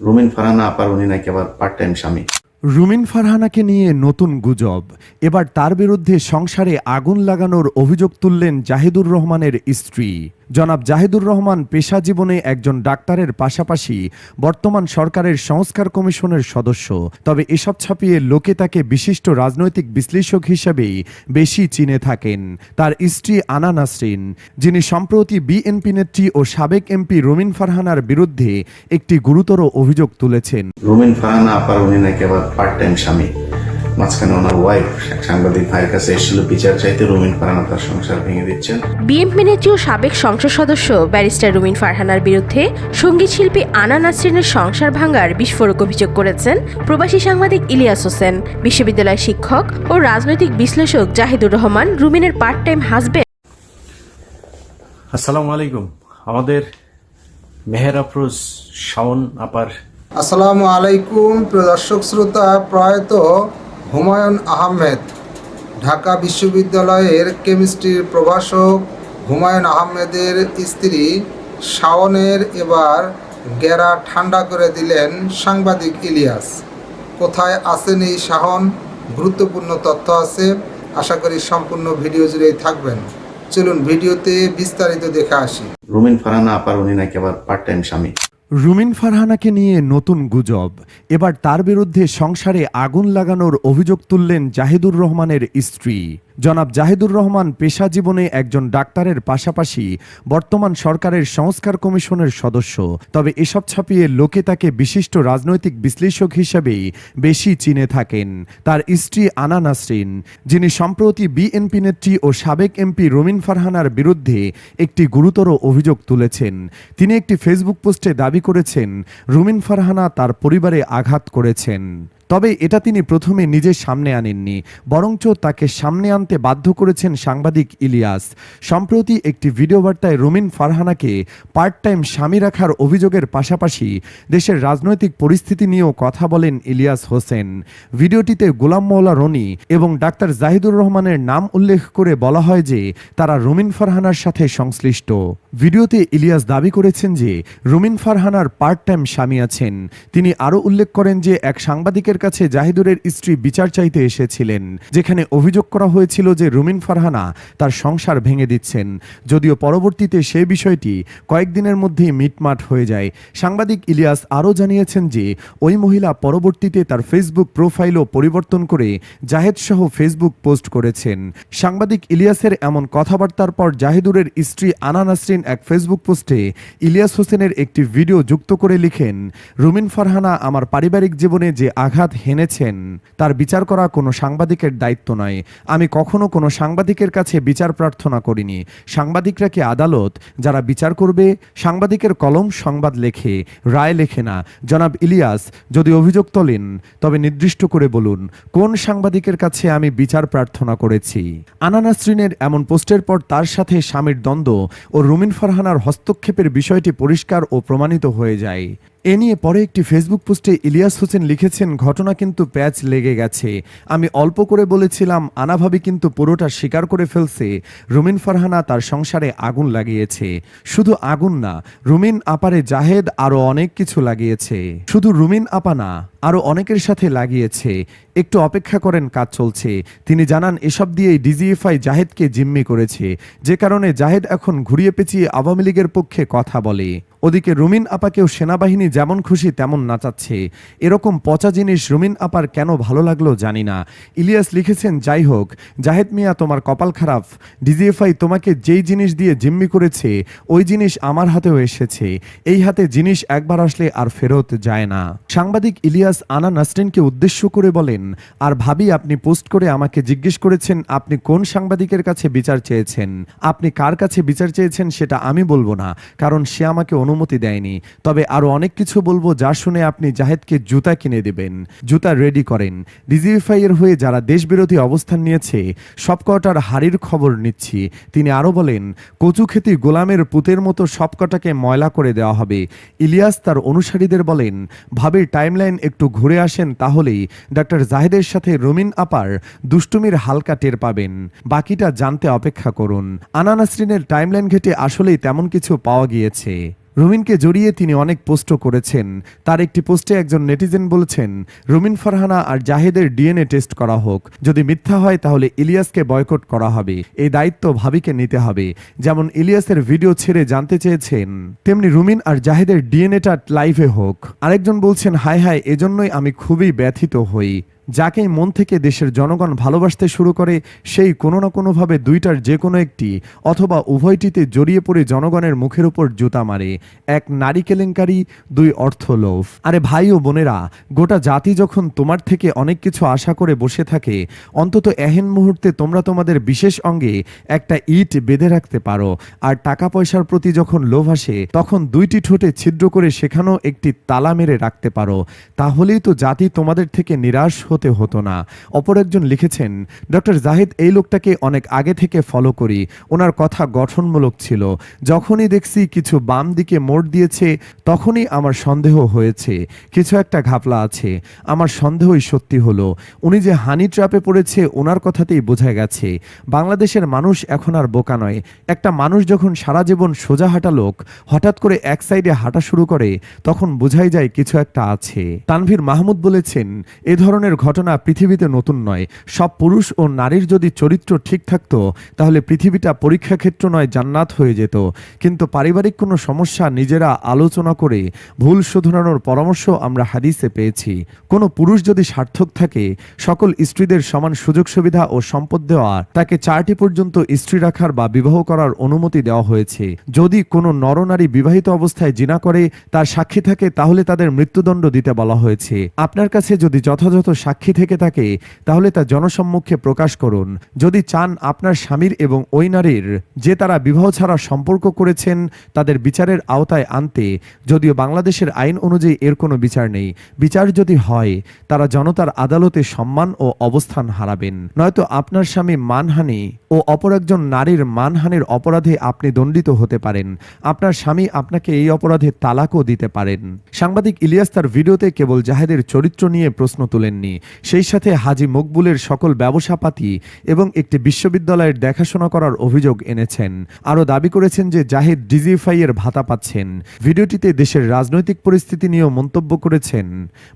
রুমিন ফারহানা আপার, উনি নাকি আবার পার্ট টাইম স্বামী। রুমিন ফারহানাকে নিয়ে নতুন গুজব। এবার তার বিরুদ্ধে সংসারে আগুন লাগানোর অভিযোগ তুললেন জাহিদুর রহমানের স্ত্রী। জনাব জাহিদুর রহমান পেশা জীবনে একজন ডাক্তারের পাশাপাশি বর্তমান সরকারের সংস্কার কমিশনের সদস্য। তবে এসব ছাপিয়ে লোকে তাকে বিশিষ্ট রাজনৈতিক বিশ্লেষক হিসেবেই বেশি চিনে থাকেন। তার স্ত্রী আনা নাসরিন, যিনি সম্প্রতি বিএনপি নেত্রী ও সাবেক এমপি রুমিন ফারহানার বিরুদ্ধে একটি গুরুতর অভিযোগ তুলেছেন। রুমিন ফারহানা আপার উনি নাকি আবার পার্ট টাইম স্বামী। মাঝখানে ওনার ওয়াইফ সাংবাদিক ভাইয়ের কাছে এসেছিল বিচার চাইতে রুমিন ফারহানা তার সংসার ভেঙে দিচ্ছেন বিএনপি নেত্রী ও সাবেক সংসদ সদস্য ব্যারিস্টার রুমিন ফারহানার বিরুদ্ধে সংগীত শিল্পী আনা নাসরিনের সংসার ভাঙার বিস্ফোরক অভিযোগ করেছেন প্রবাসী সাংবাদিক ইলিয়াস হোসেন বিশ্ববিদ্যালয় শিক্ষক ও রাজনৈতিক বিশ্লেষক জাহিদুর রহমান রুমিনের পার্ট টাইম হাজবেন্ড আসসালামু আলাইকুম। আমাদের মেহের আফরোজ শাওন আপার আসসালামু আলাইকুম প্রিয় দর্শক শ্রোতা প্রয়াত হুমায়ুন আহমেদ, ঢাকা বিশ্ববিদ্যালয়ের কেমিস্ট্রির প্রভাষক, হুমায়ুন আহমেদের স্ত্রী শাওনের এবার গেরা ঠান্ডা করে দিলেন সাংবাদিক ইলিয়াস। কোথায় আছেন এই শাহন গুরুত্বপূর্ণ তথ্য আছে। আশা করি সম্পূর্ণ ভিডিও জুড়েই থাকবেন। চলুন ভিডিওতে বিস্তারিত দেখে আসি। রুমিন ফারহানা আপার উনি নাকি আবার পার্ট টাইম স্বামী। রুমিন ফারহানাকে নিয়ে নতুন গুজব। এবার তার বিরুদ্ধে সংসারে আগুন লাগানোর অভিযোগ তুললেন জাহিদুর রহমানের স্ত্রী। জনাব জাহিদুর রহমান পেশা জীবনে একজন ডাক্তারের পাশাপাশি বর্তমান সরকারের সংস্কার কমিশনের সদস্য। তবে এসব ছাপিয়ে লোকে তাকে বিশিষ্ট রাজনৈতিক বিশ্লেষক হিসেবেই বেশি চিনে থাকেন। তার স্ত্রী আনা নাসরিন, যিনি সম্প্রতি বিএনপি নেত্রী ও সাবেক এমপি রুমিন ফারহানার বিরুদ্ধে একটি গুরুতর অভিযোগ তুলেছেন। তিনি একটি ফেসবুক পোস্টে দাবি করেছেন, রুমিন ফারহানা তার পরিবারে আঘাত করেছেন। তবে এটা তিনি প্রথমে নিজের সামনে আনেননি, বরঞ্চ তাকে সামনে আনতে বাধ্য করেছেন সাংবাদিক ইলিয়াস। সম্প্রতি একটি ভিডিও বার্তায় রুমিন ফারহানাকে পার্ট টাইম স্বামী রাখার অভিযোগের পাশাপাশি দেশের রাজনৈতিক পরিস্থিতি নিয়েও কথা বলেন ইলিয়াস হোসেন। ভিডিওটিতে গোলাম মৌলা রনি এবং ডাক্তার জাহিদুর রহমানের নাম উল্লেখ করে বলা হয় যে, তারা রুমিন ফারহানার সাথে সংশ্লিষ্ট। ভিডিওতে ইলিয়াস দাবি করেছেন যে, রুমিন ফারহানার পার্ট টাইম স্বামী আছেন। তিনি আরও উল্লেখ করেন যে, এক সাংবাদিকের কাছে জাহিদুরের স্ত্রী বিচার চাইতে এসেছিলেন, যেখানে অভিযোগ করা হয়েছিল যে রুমিন ফারহানা তার সংসার ভেঙে দিচ্ছেন। যদিও পরবর্তীতে সেই বিষয়টি কয়েকদিনের মধ্যেই মিটমাট হয়ে যায়। সাংবাদিক ইলিয়াস আরও জানিয়েছেন যে, ওই মহিলা পরবর্তীতে তার ফেসবুক প্রোফাইলও পরিবর্তন করে জাহেদ সহ ফেসবুক পোস্ট করেছেন। সাংবাদিক ইলিয়াসের এমন কথাবার্তার পর জাহিদুরের স্ত্রী আনা নাসরিন এক ফেসবুক পোস্টে ইলিয়াস হোসেনের একটি ভিডিও যুক্ত করে লিখেন, রুমিন ফারহানা আমার পারিবারিক জীবনে যে আঘাত হেনেছেন, তার বিচার করা কোনো সাংবাদিকের দায়িত্ব নয়। আমি কখনো কোনো সাংবাদিকের কাছে বিচার প্রার্থনা করিনি। সাংবাদিকরা কি আদালত? যারা বিচার করবে, সাংবাদিকের কলম সংবাদ লেখে, রায় লেখে না। জনাব ইলিয়াস, যদি অভিযোগ তোলেন, তবে নির্দিষ্ট করে বলুন, কোন সাংবাদিকের কাছে আমি বিচার প্রার্থনা করেছি? আনা নাসরিনের এমন পোস্টের পর তার সাথে স্বামীর দ্বন্দ্ব ও রুমিন ফারহানার হস্তক্ষেপের বিষয়টি পরিষ্কার ও প্রমাণিত হয়ে যায়। এ নিয়ে পরে একটি ফেসবুক পোস্টে ইলিয়াস হোসেন লিখেছেন, ঘটনা কিন্তু প্যাচ লেগে গেছে। আমি অল্প করে বলেছিলাম আনাভাবি কিন্তু পুরোটা স্বীকার করে ফেলছে। রুমিন ফারহানা তার সংসারে আগুন লাগিয়েছে। শুধু আগুন না, রুমিন আপারে জাহেদ আরও অনেক কিছু লাগিয়েছে। শুধু রুমিন আপা না আরও অনেকের সাথে লাগিয়েছে। একটু অপেক্ষা করেন, কাজ চলছে। তিনি জানান, এসব দিয়েই ডিজিএফআই জাহেদকে জিম্মি করেছে। যে কারণে জাহেদ এখন ঘুরিয়ে পেঁচিয়ে আওয়ামী লীগের পক্ষে কথা বলে। ওদিকে রুমিন আপাকেও সেনাবাহিনী যেমন খুশি তেমন নাচাচ্ছে। এরকম পচা জিনিস রুমিন আপার কেন ভালো লাগল জানি না। ইলিয়াস লিখেছেন, যাই হোক, জাহেদ মিয়া তোমার কপাল খারাপ। ডিজিএফআই তোমাকে যেই জিনিস দিয়ে জিম্মি করেছে, ওই জিনিস আমার হাতেও এসেছে। এই হাতে জিনিস একবার আসলে আর ফেরত যায় না। সাংবাদিক ইলিয়াস আনা নাসরিনকে উদ্দেশ্য করে বলেন, আর ভাবি, আপনি পোস্ট করে আমাকে জিজ্ঞেস করেছেন, আপনি কোন সাংবাদিকের কাছে বিচার চেয়েছেন? আপনি কার কাছে বিচার চেয়েছেন সেটা আমি বলব না, কারণ সে আমাকে অনুমতি দেয়নি। তবে আরও অনেক কিছু বলব যা শুনে আপনি জাহেদকে জুতা কিনে দেবেন। জুতা রেডি করেন। ডিজিএফআই এর হয়ে যারা দেশবিরোধী অবস্থান নিয়েছে, সবকটার হাড়ির খবর নিচ্ছি। তিনি আরও বলেন, কচু খেতি গোলামের পুতের মতো সবকটাকে ময়লা করে দেওয়া হবে। ইলিয়াস তার অনুসারীদের বলেন ভাবির টাইমলাইন একটু ঘুরে আসেন তাহলেই ডাক্তার জাহেদের সাথে রুমিন আপার দুষ্টুমির হালকা টের পাবেন। বাকিটা জানতে অপেক্ষা করুন। আনা নাসরিনের টাইমলাইন ঘেটে আসলেই তেমন কিছু পাওয়া গিয়েছে। রুমিনকে জড়িয়ে তিনি অনেক পোস্টও করেছেন। তার একটি পোস্টে একজন নেটিজেন বলেছেন, রুমিন ফারহানা আর জাহেদের ডিএনএ টেস্ট করা হোক। যদি মিথ্যা হয়, তাহলে ইলিয়াসকে বয়কট করা হবে। এই দায়িত্ব ভাবিকে নিতে হবে। যেমন ইলিয়াসের ভিডিও ছেড়ে জানতে চেয়েছেন, তেমনি রুমিন আর জাহেদের ডিএনএটা লাইভে হোক। আরেকজন বলছেন, হায় হায়, এজন্যই আমি খুবই ব্যথিত হই। যাকে মন থেকে দেশের জনগণ ভালোবাসতে শুরু করে, সেই কোনো না কোনোভাবে দুইটার যে কোনো একটি অথবা উভয়টিতে জড়িয়ে পড়ে জনগণের মুখের উপর জুতা মারে। এক নারী কেলেঙ্কারি, দুই অর্থ লোভ। আরে ভাই ও বোনেরা, গোটা জাতি যখন তোমার থেকে অনেক কিছু আশা করে বসে থাকে, অন্তত এহেন মুহূর্তে তোমরা তোমাদের বিশেষ অঙ্গে একটা ইট বেঁধে রাখতে পারো। আর টাকা পয়সার প্রতি যখন লোভ আসে, তখন দুইটি ঠোঁটে ছিদ্র করে সেখানেও একটি তালা মেরে রাখতে পারো। তাহলেই তো জাতি তোমাদের থেকে নিরাশ হতে হতো না। অপর একজন লিখেছেন, ডক্টর জাহিদ, এই লোকটাকে অনেক আগে থেকে ফলো করি। ওনার কথা গঠনমূলক ছিল। যখনই দেখছি কিছু বাম দিকে মোড় দিয়েছে, তখনই আমার সন্দেহ হয়েছে। কিছু একটা ঘাপলা আছে। আমার সন্দেহই সত্যি হলো। উনি যে হানি ট্র্যাপে পড়েছে, ওনার কথাতেই বোঝা গেছে। বাংলাদেশের মানুষ এখন আর বোকা নয়। একটা মানুষ যখন সারা জীবন সোজা হাঁটা লোক, হঠাৎ করে এক সাইডে হাঁটা শুরু করে, তখন বোঝাই যায় কিছু একটা আছে। তানভীর মাহমুদ বলেছেন, এ ধরনের ঘটনা পৃথিবীতে নতুন নয়। সব পুরুষ ও নারীর যদি চরিত্র ঠিক থাকতো, তাহলে পৃথিবীটা পরীক্ষা ক্ষেত্র নয়, জান্নাত হয়ে যেত। কিন্তু পারিবারিক কোনো সমস্যা নিজেরা আলোচনা করে ভুল শুধরানোর পরামর্শ আমরা হাদিসে পেয়েছি। কোনো পুরুষ যদি সার্থক থাকে, সকল স্ত্রীদের সমান সুযোগ সুবিধা ও সম্পদ দেওয়া, তাকে চারটি পর্যন্ত স্ত্রী রাখার বা বিবাহ করার অনুমতি দেওয়া হয়েছে। যদি কোনো নরনারী বিবাহিত অবস্থায় জিনা করে, তার সাক্ষী থাকে, তাহলে তাদের মৃত্যুদণ্ড দিতে বলা হয়েছে। আপনার কাছে যদি যথাযথ সাক্ষী থেকে থাকে, তাহলে তা জনসম্মুখে প্রকাশ করুন। যদি চান আপনার স্বামীর এবং ওই নারীর যে তারা বিবাহ ছাড়া সম্পর্ক করেছেন, তাদের বিচারের আওতায় আনতে, যদিও বাংলাদেশের আইন অনুযায়ী এর কোনো বিচার নেই। বিচার যদি হয়, তারা জনতার আদালতে সম্মান ও অবস্থান হারাবেন। নয়তো আপনার স্বামী মানহানি ও অপর একজন নারীর মানহানির অপরাধে আপনি দণ্ডিত হতে পারেন। আপনার স্বামী আপনাকে এই অপরাধে তালাকও দিতে পারেন। সাংবাদিক ইলিয়াস তার ভিডিওতে কেবল জাহেদের চরিত্র নিয়ে প্রশ্ন তুলেননি সেই সাথে হাজি মকবুলের সকল ব্যবসাপাতি এবং একটি বিশ্ববিদ্যালয়ের দেখাশোনা করার অভিযোগ এনেছেন। আরও দাবি করেছেন যে জাহিদ এর ভাতা পাচ্ছেন। ভিডিওটিতে দেশের রাজনৈতিক পরিস্থিতি নিয়েও মন্তব্য করেছেন।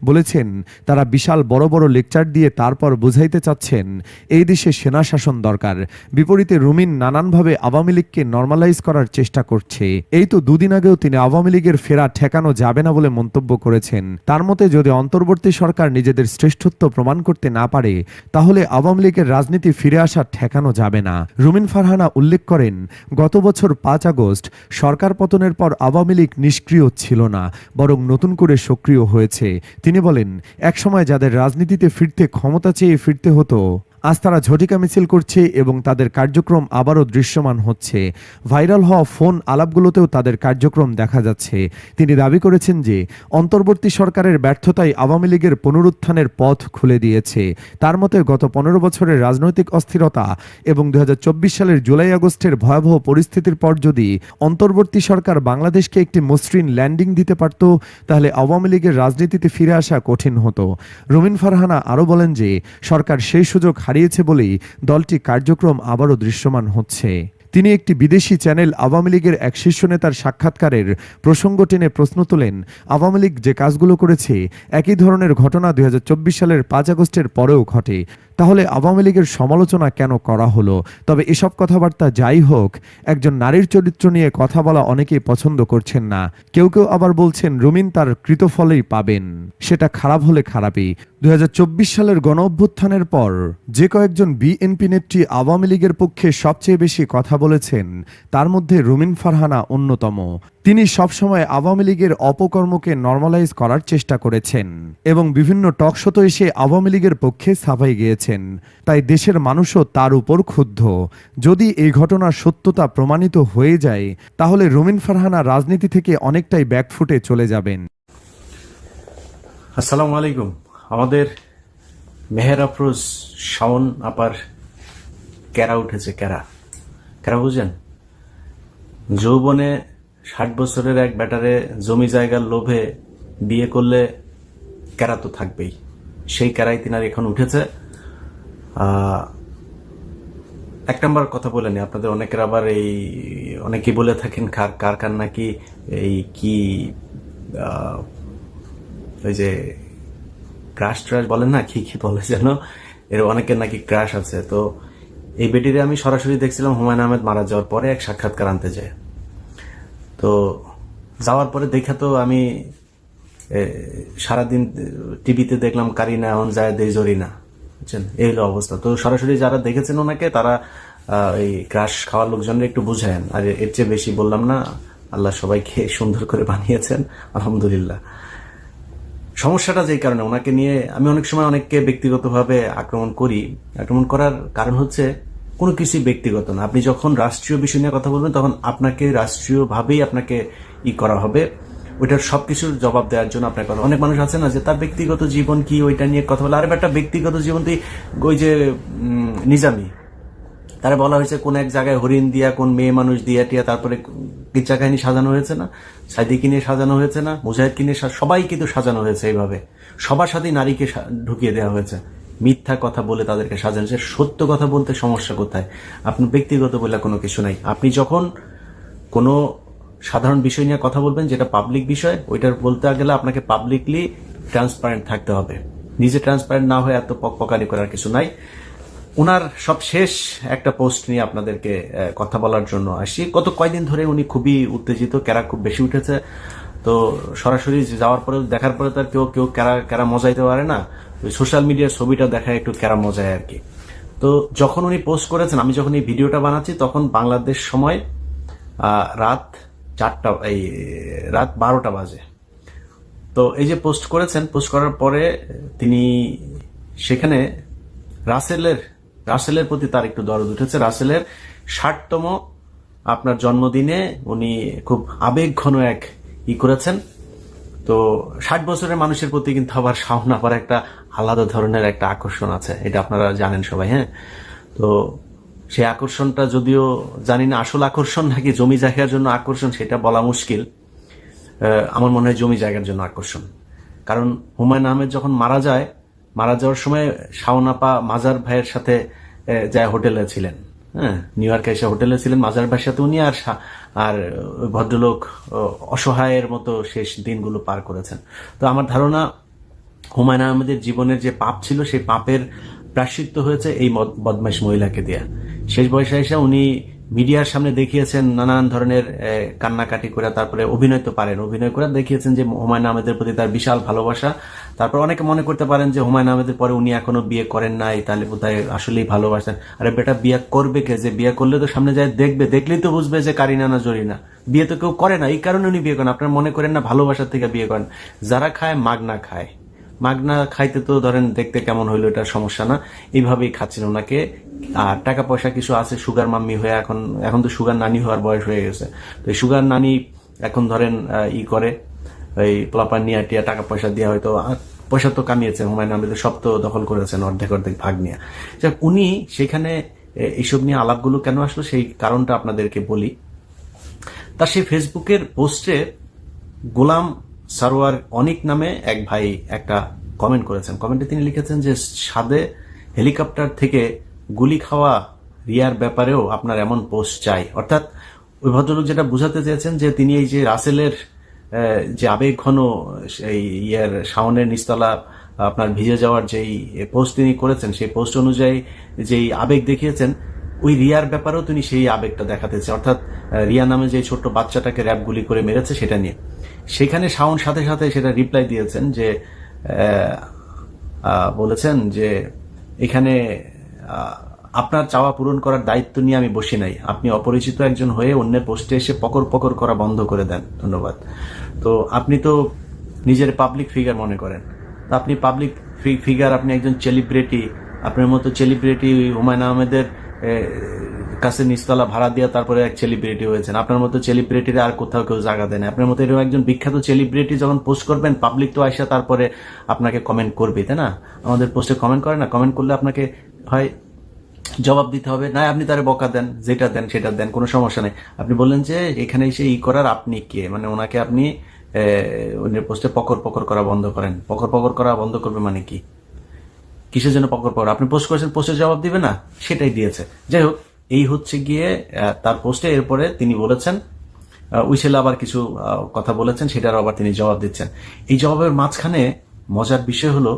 বলেছেন, তারা বিশাল বড় বড় লেকচার দিয়ে তারপর বুঝাইতে চাচ্ছেন, এই দেশে সেনা শাসন দরকার। বিপরীতে রুমিন নানানভাবে আওয়ামী লীগকে নর্মালাইজ করার চেষ্টা করছে। এই তো দুদিন আগেও তিনি আওয়ামী লীগের ফেরা ঠেকানো যাবে না বলে মন্তব্য করেছেন। তার মতে, যদি অন্তর্বর্তী সরকার নিজেদের শ্রেষ্ঠত্ব প্রমাণ করতে না পারে, তাহলে আওয়ামী লীগের রাজনীতি ফিরে আসা ঠেকানো যাবে না। রুমিন ফারহানা উল্লেখ করেন, গত বছর পাঁচ আগস্ট সরকার পতনের পর আওয়ামী লীগ নিষ্ক্রিয় ছিল না, বরং নতুন করে সক্রিয় হয়েছে। তিনি বলেন, একসময় যাদের রাজনীতিতে ফিরতে ক্ষমতা চেয়ে ফিরতে হতো আজ তারা ঝটিকা মিছিল করছে এবং তাদের কার্যক্রম আবারও দৃশ্যমান হচ্ছে। ভাইরাল হওয়া ফোন আলাপগুলোতেও তাদের কার্যক্রম দেখা যাচ্ছে। তিনি দাবি করেছেন যে, অন্তর্বর্তী সরকারের ব্যর্থতাই আওয়ামী লীগের পুনরুত্থানের পথ খুলে দিয়েছে। তার মতে, গত পনেরো বছরের রাজনৈতিক অস্থিরতা এবং দু হাজার চব্বিশ সালের জুলাই আগস্টের ভয়াবহ পরিস্থিতির পর যদি অন্তর্বর্তী সরকার বাংলাদেশকে একটি মসৃণ ল্যান্ডিং দিতে পারত, তাহলে আওয়ামী লীগের রাজনীতিতে ফিরে আসা কঠিন হতো। রুমিন ফারহানা আরও বলেন যে, সরকার সেই সুযোগ হারিয়েছে বলেই দলটি কার্যক্রম আবারও দৃশ্যমান হচ্ছে। তিনি একটি বিদেশি চ্যানেল আওয়ামী লীগের এক শীর্ষ নেতার সাক্ষাৎকারের প্রসঙ্গ টেনে প্রশ্ন তোলেন, আওয়ামী লীগ যে কাজগুলো করেছে, একই ধরনের ঘটনা দুই হাজার চব্বিশ সালের পাঁচ আগস্টের পরেও ঘটে। তাহলে আওয়ামী লীগের সমালোচনা কেন করা হলো? তবে এসব কথাবার্তা যাই হোক, একজন নারীর চরিত্র নিয়ে কথা বলা অনেকেই পছন্দ করছেন না। কেউ কেউ আবার বলছেন, রুমিন তার কৃতফলেই পাবেন। সেটা খারাপ হলে খারাপই। দু হাজার চব্বিশ সালের গণ অভ্যুত্থানের পর যে কয়েকজন বিএনপি নেত্রী আওয়ামী লীগের পক্ষে সবচেয়ে বেশি কথা বলেছেন, তার মধ্যে রুমিন ফারহানা অন্যতম। তিনি সবসময় আওয়ামী লীগের অপকর্মকে নর্মালাইজ করার চেষ্টা করেছেন এবং বিভিন্ন টকশোতে এসে আওয়ামী লীগের পক্ষে সাফাই গিয়েছেন। তাই দেশের মানুষও তার উপর ক্ষুব্ধ। যদি এই ঘটনার সত্যতা প্রমাণিত হয়ে যায়, তাহলে রুমিন ফারহানা রাজনীতি থেকে অনেকটাই ব্যাকফুটে চলে যাবেন। আসসালামু আলাইকুম। আমাদের মেহের আফরোজ শাওন আপার ক্যারা উঠেছে ক্যারা ক্যারা বুঝেন? যৌবনে ষাট বছরের এক ব্যাটারে জমি জায়গার লোভে বিয়ে করলে ক্যারা তো থাকবেই। সেই ক্যারাই তিনার এখন উঠেছে। এক নম্বর কথা বলে নি, আপনাদের অনেকের আবার এই, অনেকেই বলে থাকেন কার কার কার নাকি এই কি ওই যে ক্রাশ ট্রাশ বলেন না, কি কি বলে যেন, এর অনেকের নাকি ক্রাশ আছে। তো এই বেটিরে আমি সরাসরি দেখছিলাম হুমায়ুন আহমেদ মারা যাওয়ার পরে এক সাক্ষাৎকার আনতে যায়। তো যাওয়ার পরে দেখা তো আমি সারাদিন টিভিতে দেখলাম কারিনা এখন যায় দেই জরিনা, বুঝছেন? এই হলো অবস্থা। তো সরাসরি যারা দেখেছেন ওনাকে, তারা এই ক্রাশ খাওয়ার লোকজনের একটু বুঝায়েন। আর এর চেয়ে বেশি বললাম না, আল্লাহ সবাইকে সুন্দর করে বানিয়েছেন, আলহামদুলিল্লাহ। সমস্যাটা যেই কারণে, ওনাকে নিয়ে আমি অনেক সময় অনেককে ব্যক্তিগতভাবে আক্রমণ করি। আক্রমণ করার কারণ হচ্ছে কোনো কিছুই ব্যক্তিগত না। আপনি যখন রাষ্ট্রীয় বিষয় নিয়ে কথা বলবেন, তখন আপনাকে রাষ্ট্রীয়ভাবেই আপনাকে ই করা হবে। ওইটার সবকিছুর জবাব দেওয়ার জন্য আপনার কথা অনেক মানুষ আছে না যে তার ব্যক্তিগত জীবন কি, ওইটা নিয়ে কথা বলে। আর একটা ব্যক্তিগত জীবন তুই ওই যে নিজামি। তারা বলা হয়েছে, কোন এক জায়গায় হরিণ দিয়া, কোন মেয়ে মানুষ দিয়া টিয়া তারপরে কিচ্ছা কাহিনী সাজানো হয়েছে না? সাইদিকে নিয়ে সাজানো হয়েছে না? মুজাহিদকে নিয়ে সবাই কিন্তু সাজানো হয়েছে এইভাবে। সবার সাথেই নারীকে ঢুকিয়ে দেওয়া হয়েছে। মিথ্যা কথা বলে তাদেরকে সাজানো হয়েছে সত্য কথা বলতে সমস্যা কোথায়? আপনি ব্যক্তিগত বলে কোনো কিছু নাই। আপনি যখন কোনো সাধারণ বিষয় নিয়ে কথা বলবেন, যেটা পাবলিক বিষয়, ওইটার বলতে গেলে আপনাকে পাবলিকলি ট্রান্সপারেন্ট থাকতে হবে। নিজে ট্রান্সপারেন্ট না হয়ে এত পকপকানি করার কিছু নাই। ওনার সব শেষ একটা পোস্ট নিয়ে আপনাদেরকে কথা বলার জন্য আসি। গত কয়দিন ধরে উনি খুবই উত্তেজিত ক্যারা খুব বেশি উঠেছে। তো সরাসরি যাওয়ার পরে, দেখার পরে তার কেউ কেউ ক্যারা ক্যারা মজাইতে পারে না। সোশ্যাল মিডিয়ার ছবিটা দেখায় একটু ক্যারা মজায় আর কি। তো যখন উনি পোস্ট করেছেন, আমি যখন এই ভিডিওটা বানাচ্ছি, তখন বাংলাদেশ সময় রাত চারটা, এই, রাত বারোটা বাজে। তো এই যে পোস্ট করেছেন পোস্ট করার পরে তিনি সেখানে রাসেলের রাসেলের প্রতি তার একটু দরদ উঠেছে। রাসেলের ষাটতম আপনার জন্মদিনে উনি খুব আবেগ ঘন এক ই করেছেন। তো ষাট বছরের মানুষের প্রতি কিন্তু আবার শাওন আবার একটা আলাদা ধরনের একটা আকর্ষণ আছে। এটা আপনারা জানেন সবাই হ্যাঁ? তো সেই আকর্ষণটা যদিও জানি না আসল আকর্ষণ নাকি জমি জায়গার জন্য আকর্ষণ, সেটা বলা মুশকিল। আমার মনে হয় জমি জায়গার জন্য আকর্ষণ। কারণ হুমায়ুন আহমেদ যখন মারা যায়, মারা যাওয়ার সময় শাওনাপা মাজার ভাইয়ের সাথে যায় হোটেলে ছিলেন। হ্যাঁ নিউ ইয়র্কে এসে হোটেলে ছিলেন, মাজার বাসাতে উনি আর আর ভদ্রলোক অসহায়ের মতো শেষ দিনগুলো পার করেছেন। তো আমার ধারণা, হুমায়ুন আহমেদের জীবনের যে পাপ ছিল, সেই পাপের প্রাশ্চিত্য হয়েছে এই বদমাইশ মহিলাকে দেয়া। শেষ বয়সে এসে উনি মিডিয়ার সামনে দেখিয়েছেন নানান ধরনের কান্নাকাটি করে তারপরে অভিনয় তো পারেন। অভিনয় করে দেখিয়েছেন যে হুমায়ুন আহমেদের প্রতি তার বিশাল ভালোবাসা। তারপর অনেকে মনে করতে পারেন যে হুমায়ুন আহমেদের পরে উনি এখনও বিয়ে করেন নাই, তাহলে বোধহয় আসলেই ভালোবাসেন। আরে বেটা, বিয়ে করবে কে যে? বিয়ে করলে তো সামনে যায় দেখবে। দেখলেই তো বুঝবে যে কারিনা না। জরিনা বিয়ে তো কেউ করে না, এই কারণে উনি বিয়ে করেন। আপনারা মনে করেন না ভালোবাসার থেকে বিয়ে করেন? যারা খায় মাগনা খায়। মাগনা খাইতে তো ধরেন দেখতে কেমন হইল এটা সমস্যা না। এইভাবেই খাচ্ছেন ওনাকে। আর টাকা পয়সা কিছু আছে সুগার মাম্মি হয়ে এখন এখন তো সুগার নানি হওয়ার বয়স হয়ে গেছে। তো এই সুগার নানি এখন ধরেন ই করে ওই প্লাপার নিয়ে টিয়া টাকা পয়সা দিয়ে হয়তো পয়সা তো কামিয়েছেন হুমায়ুন আহমেদের সব তো দখল করেছেন অর্ধেক অর্ধেক ভাগ নিয়ে। যাক, উনি সেখানে এইসব নিয়ে আলাপগুলো কেন আসলো সেই কারণটা আপনাদেরকে বলি। তার সেই ফেসবুকের পোস্টে গোলাম সারোয়ার অনিক নামে এক ভাই একটা কমেন্ট করেছেন। কমেন্টে তিনি লিখেছেন যে, সাদে হেলিকপ্টার থেকে গুলি খাওয়া রিয়ার ব্যাপারেও আপনার এমন পোস্ট চাই। অর্থাৎ ওই ভদ্রলোক যেটা বোঝাতে চেয়েছেন যে, তিনি এই যে রাসেলের যে আবেগ ঘন এই ইয়ের শাওনের নিস্তলা আপনার ভিজে যাওয়ার যেই পোস্ট তিনি করেছেন, সেই পোস্ট অনুযায়ী যেই আবেগ দেখিয়েছেন ওই রিয়ার ব্যাপারেও তিনি সেই আবেগটা দেখাতেছে। অর্থাৎ রিয়া নামে যে ছোট্ট বাচ্চাটাকে র্যাপ গুলি করে মেরেছে সেটা নিয়ে। সেখানে শাওন সাথে সাথে সেটা রিপ্লাই দিয়েছেন যে বলেছেন যে, এখানে আপনার চাওয়া পূরণ করার দায়িত্ব নিয়ে আমি বসি নাই। আপনি অপরিচিত একজন হয়ে অন্যের পোস্টে এসে পকর পকর করা বন্ধ করে দেন। ধন্যবাদ। তো আপনি তো নিজের পাবলিক ফিগার মনে করেন। আপনি পাবলিক ফিগার আপনি একজন সেলিব্রিটি আপনার মতো সেলিব্রিটি হুমায়ুন আহমেদের কাছে নিচতলা ভাড়া দিয়ে তারপরে এক সেলিব্রিটি হয়েছেন। আপনার মতো সেলিব্রিটিরা আর কোথাও কেউ জায়গা দেয় না। আপনার মতো এরকম একজন বিখ্যাত সেলিব্রিটি যখন পোস্ট করবেন পাবলিক তো আইসা তারপরে আপনাকে কমেন্ট করবে, তাই না? আমাদের পোস্টে কমেন্ট করে না? কমেন্ট করলে আপনাকে হয় জবাব দিতে হবে, না, আপনি তারে বকা দেন, যেটা দেন, সেটা দেন, কোনো সমস্যা নেই। আপনি বললেন যে, এখানে এসে ই করার আপনি কে? মানে ওনাকে আপনি পোস্টে পকর পকর করা বন্ধ করেন। পকর পকর করা বন্ধ করবে মানে কি? কিসের জন্য পকর পকর? আপনি পোস্ট করেছেন পোস্টের জবাব দিবে না? সেটাই দিয়েছে। যাই হোক, এই হচ্ছে গিয়ে তার পোস্টে এরপরে তিনি বলেছেন উইসেল আবার কিছু কথা বলেছেন সেটার আবার তিনি জবাব দিচ্ছেন। এই জবাবের মাঝখানে মজার বিষয় হলো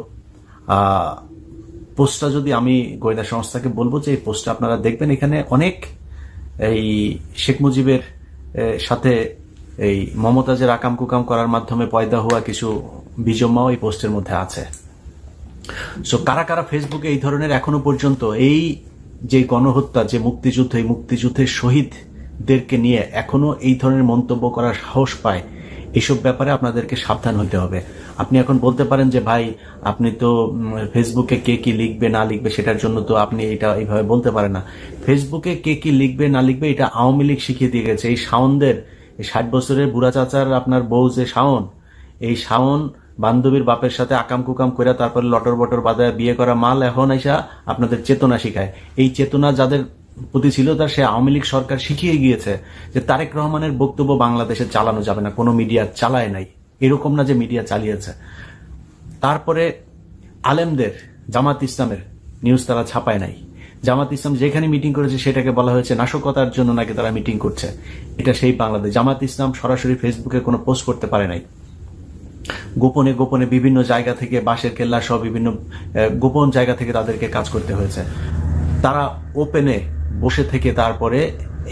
পোস্টটা যদি আমি গোয়েন্দা সংস্থাকে বলব যে এই পোস্টটা আপনারা দেখবেন, এখানে অনেক এই শেখ মুজিবের সাথে এই মমতাজের আকাম কুকাম করার মাধ্যমে পয়দা হওয়া কিছু বিজম্মাও এই পোস্টের মধ্যে আছে। সো কারা কারা ফেসবুকে এই ধরনের এখনও পর্যন্ত এই যে গণহত্যা, যে মুক্তিযুদ্ধ, এই মুক্তিযুদ্ধের শহীদদেরকে নিয়ে এখনও এই ধরনের মন্তব্য করার সাহস পায়, এসব ব্যাপারে আপনাদেরকে সাবধান হতে হবে। আপনি এখন বলতে পারেন যে, ভাই, আপনি তো ফেসবুকে কে কি লিখবে, না লিখবে, সেটার জন্য তো আপনি এটা এইভাবে বলতে পারেন না। ফেসবুকে কে কি লিখবে, না লিখবে, এটা আওয়ামী লীগ শিখিয়ে দিয়ে গেছে। এই শাওনদের, এই ষাট বছরের বুড়া চাচার আপনার বউ যে শাওন, এই শাওন বান্ধবীর বাপের সাথে আকাম কুকাম করে তারপরে লটর বটর বাজায় বিয়ে করা মাল এখন এসা আপনাদের চেতনা শিখায়। এই চেতনা যাদের প্রতি ছিল তার, সে আওয়ামী লীগ সরকার শিখিয়ে গিয়েছে যে তারেক রহমানের বক্তব্য বাংলাদেশে চালানো যাবে না, কোনো মিডিয়া চালায় নাই। এরকম না যে মিডিয়া চালিয়েছে। তারপরে আলেমদের, জামাত ইসলামের নিউজ তারা ছাপায় নাই। জামাত ইসলাম যেখানে মিটিং করেছে সেটাকে বলা হয়েছে নাশকতার জন্য নাকি তারা মিটিং করছে। এটা সেই বাংলাদেশ। জামাত ইসলাম সরাসরি ফেসবুকে কোনো পোস্ট করতে পারে নাই। গোপনে গোপনে বিভিন্ন জায়গা থেকে বাঁশের কেল্লা সহ বিভিন্ন গোপন জায়গা থেকে তাদেরকে কাজ করতে হয়েছে। তারা ওপেনে বসে থেকে তারপরে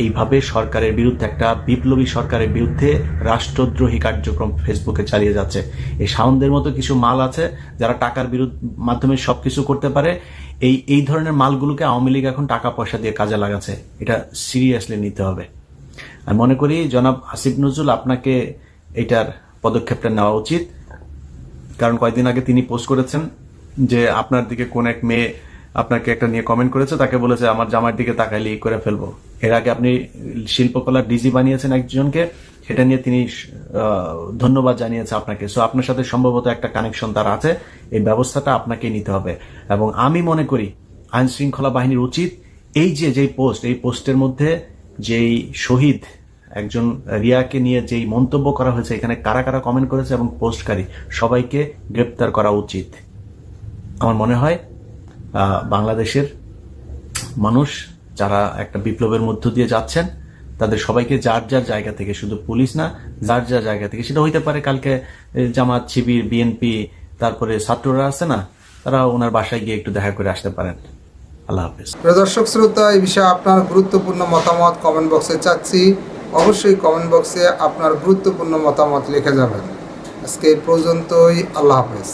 এইভাবে সরকারের বিরুদ্ধে একটা বিপ্লবী সরকারের বিরুদ্ধে রাষ্ট্রদ্রোহী কার্যক্রম ফেসবুকে চালিয়ে যাচ্ছে। এই সাউন্ডের মতো কিছু মাল আছে যারা টাকার বিরুদ্ধ, মাধ্যমে সবকিছু করতে পারে। এই এই ধরনের মালগুলোকে আওয়ামী লীগ এখন টাকা পয়সা দিয়ে কাজে লাগাচ্ছে। এটা সিরিয়াসলি নিতে হবে। আমি মনে করি জনাব আসিফ নজরুল আপনাকে এটার পদক্ষেপটা নেওয়া উচিত। কারণ কয়েকদিন আগে তিনি পোস্ট করেছেন যে আপনার দিকে কোন এক মেয়ে আপনাকে একটা নিয়ে কমেন্ট করেছে, তাকে বলেছে, আমার জামার দিকে তাকাইলে করে ফেলব। এর আগে আপনি শিল্পকলার ডিজি বানিয়েছেন একজনকে, সেটা নিয়ে তিনি ধন্যবাদ জানিয়েছে আপনাকে। সো আপনার সাথে সম্ভবত একটা কানেকশন তার আছে। এই ব্যবস্থাটা আপনাকে নিতে হবে। এবং আমি মনে করি আইন শৃঙ্খলা বাহিনীর উচিত এই যে, যেই পোস্ট এই পোস্টের মধ্যে যেই শহীদ একজন রিয়াকে নিয়ে যেই মন্তব্য করা হয়েছে, এখানে কারা কারা কমেন্ট করেছে এবং পোস্টকারী, সবাইকে গ্রেপ্তার করা উচিত। আমার মনে হয় বাংলাদেশের মানুষ যারা একটা বিপ্লবের মধ্য দিয়ে যাচ্ছেন, তাদের সবাইকে যার যার জায়গা থেকে, শুধু পুলিশ না, যার যার জায়গা থেকে, সেটা হইতে পারে কালকে জামাত, শিবির, বিএনপি, তারপরে ছাত্ররা আছে না, তারা ওনার বাসায় গিয়ে একটু দেখা করে আসতে পারেন। আল্লাহ হাফেজ। দর্শক, শ্রোতা, এই বিষয়ে আপনার গুরুত্বপূর্ণ মতামত কমেন্ট বক্সে চাচ্ছি। অবশ্যই কমেন্ট বক্সে আপনার গুরুত্বপূর্ণ মতামত লিখে যাবেন। আজকে পর্যন্তই আল্লাহ হাফেজ।